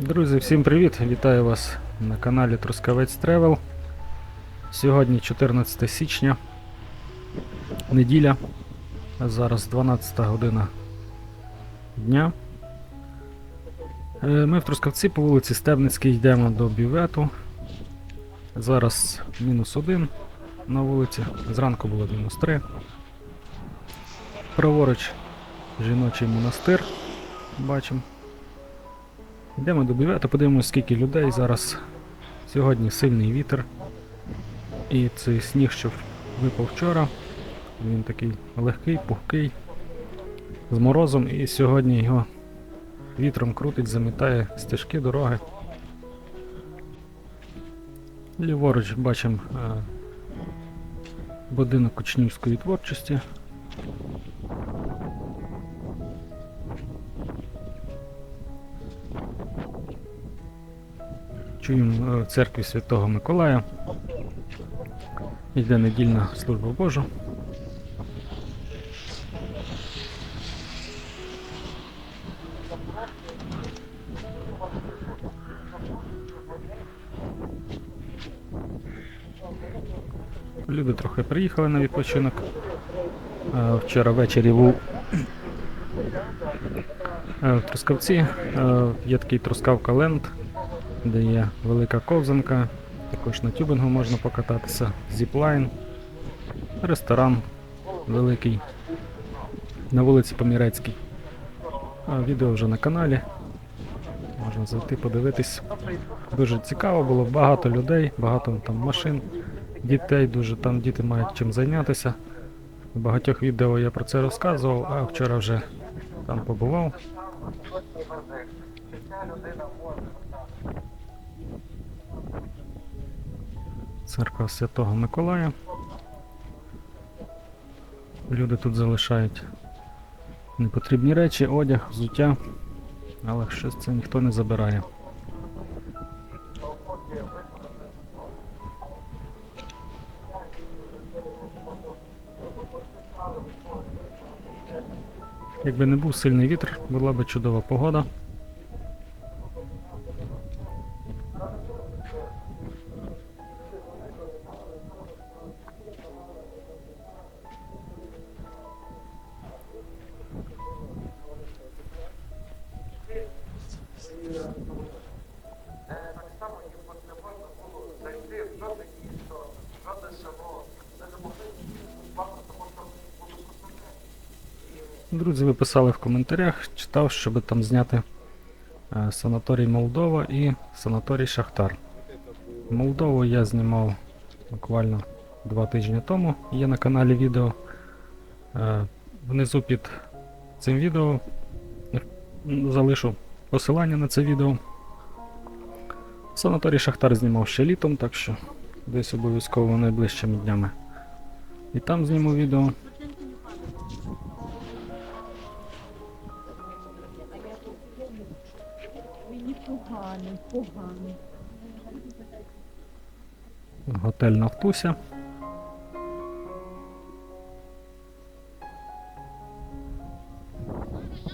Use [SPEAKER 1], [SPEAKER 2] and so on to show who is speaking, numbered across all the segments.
[SPEAKER 1] Друзі, всім привіт! Вітаю вас на каналі Трускавець Тревел. Сьогодні 14 січня, неділя, зараз 12 година дня. Е, Ми в Трускавці по вулиці Стебницькій йдемо до бювету. Зараз мінус один на вулиці, зранку було мінус 3. Праворуч жіночий монастир. Бачимо. Йдемо до бювету, подивимось, скільки людей зараз. Сьогодні сильний вітер. І цей сніг, що випав вчора, він такий легкий, пухкий, з морозом, і сьогодні його вітром крутить, замітає стежки, дороги. Ліворуч бачимо е, будинок учнівської творчості. Чуємо в церкві Святого Миколая. Йде недільна служба Божа. Люди трохи приїхали на відпочинок. Е, Вчора ввечері був е, в Трускавці. Е, Є такий Трускавка Ленд, де є велика ковзанка, також на тюбингу можна покататися, зіплайн, ресторан великий на вулиці Помірецькій. А відео вже на каналі. Можна зайти подивитись. Дуже цікаво було, багато людей, багато там машин, дітей, дуже там діти мають чим зайнятися. В багатьох відео я про це розказував, а вчора вже там побував. Церква Святого Миколая. Люди тут залишають непотрібні речі, одяг, взуття, але щось це ніхто не забирає. Якби не був сильний вітер, була би чудова погода.
[SPEAKER 2] Так само не можна було зайти в жодне місто, не могли багато, тому що було
[SPEAKER 1] Друзі, ви писали в коментарях, читав, щоб там зняти е, санаторій Молдова і санаторій Шахтар. Молдову я знімав буквально два тижні тому. Є на каналі відео. Е, Внизу під цим відео залишу посилання на це відео. Санаторій Шахтар знімав ще літом, так що десь обов'язково найближчими днями. І там зніму відео.
[SPEAKER 3] Поганий, поганий.
[SPEAKER 1] Готель Нафтуся.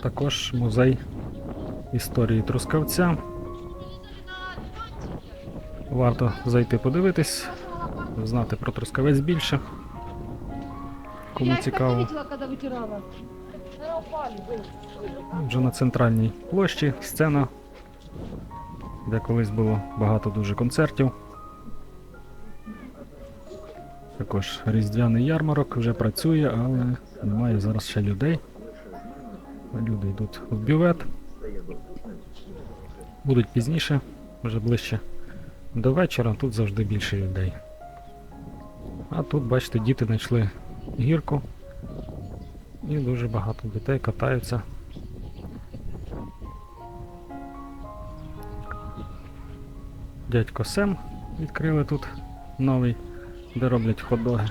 [SPEAKER 1] Також музей історії Трускавця. Варто зайти подивитись, знати про Трускавець більше. Кому цікаво. Вже на центральній площі сцена, де колись було багато дуже концертів. Також різдвяний ярмарок вже працює, але немає зараз ще людей. Люди йдуть в бювет. Будуть пізніше, вже ближче до вечора, тут завжди більше людей. А тут, бачите, діти знайшли гірку. І дуже багато дітей катаються. Дядько Сем відкрили тут новий, де роблять хот-доги.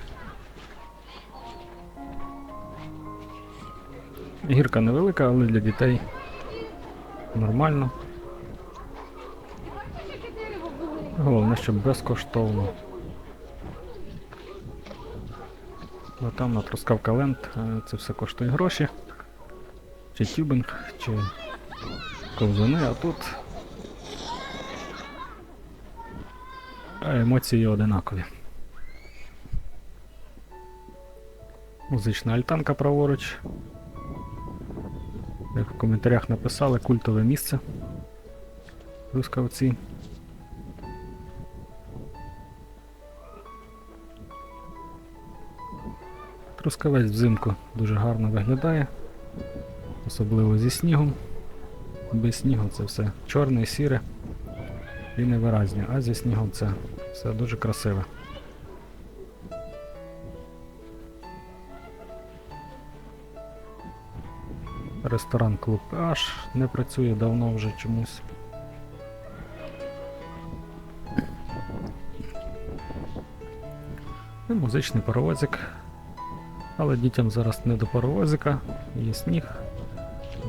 [SPEAKER 1] Гірка невелика, але для дітей нормально. Головне, щоб безкоштовно. Бо там на Трускавка Ленд е, це все коштує гроші. Чи тюбинг, чи ковзани, а тут а емоції одинакові. Музична альтанка праворуч. Як в коментарях написали, культове місце. Рускавці. Трускавець взимку дуже гарно виглядає, особливо зі снігом. Без снігу це все чорне, сіре і невиразне, а зі снігом це все дуже красиве. Ресторан Клуб PH не працює давно вже чомусь. І музичний паровозик. Але дітям зараз не до паровозика, є сніг,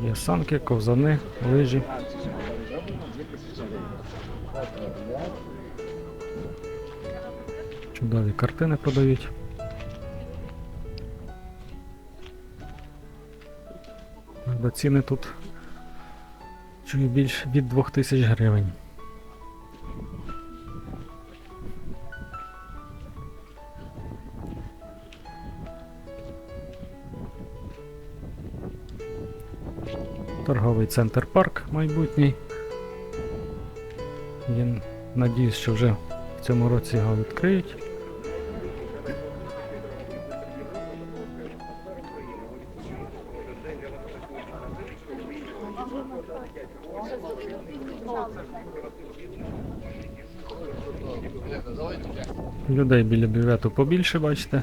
[SPEAKER 1] є санки, ковзани, лижі. Чудові картини продають. Ціни тут чую більш від 2000 гривень. Торговий центр парк майбутній. Я надіюсь, що вже в цьому році його відкриють. Людей біля бювету побільше, бачите.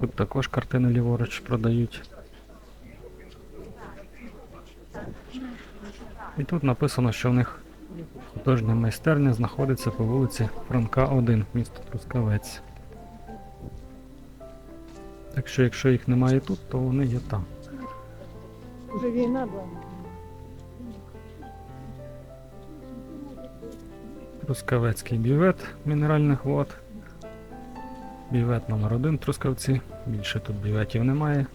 [SPEAKER 1] Тут також картини ліворуч продають. І тут написано, що в них художня майстерня знаходиться по вулиці Франка 1, місто Трускавець. Так що, якщо їх немає тут, то вони є там.
[SPEAKER 3] Уже війна була.
[SPEAKER 1] Трускавецький бювет мінеральних вод. Бювет номер 1 Трускавці. Більше тут бюветів немає.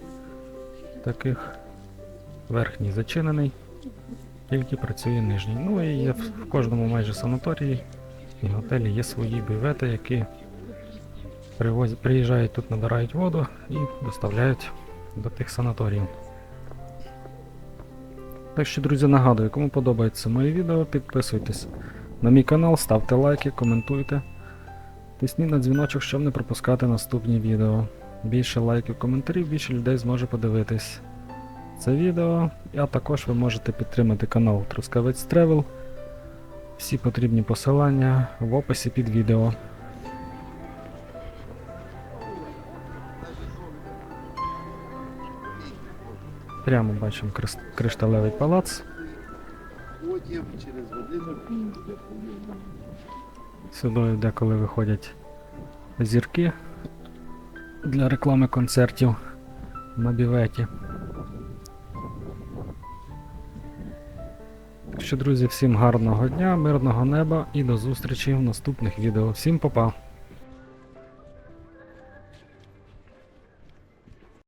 [SPEAKER 1] Таких. Верхній зачинений. Тільки працює нижній. Ну і є в в кожному майже санаторії і готелі є свої бювети, які привозять, приїжджають тут, набирають воду і доставляють до тих санаторіїв. Так що, друзі, нагадую, кому подобається моє відео, підписуйтесь на мій канал, ставте лайки, коментуйте. Тисніть на дзвіночок, щоб не пропускати наступні відео. Більше лайків, коментарів, більше людей зможе подивитись це відео. А також ви можете підтримати канал Трускавець Тревел. Всі потрібні посилання в описі під відео. Прямо бачимо кришталевий палац.
[SPEAKER 4] Потім через годину
[SPEAKER 1] Сюди деколи виходять зірки для реклами концертів на біветі. Так що, друзі, всім гарного дня, мирного неба і до зустрічі в наступних відео. Всім па-па!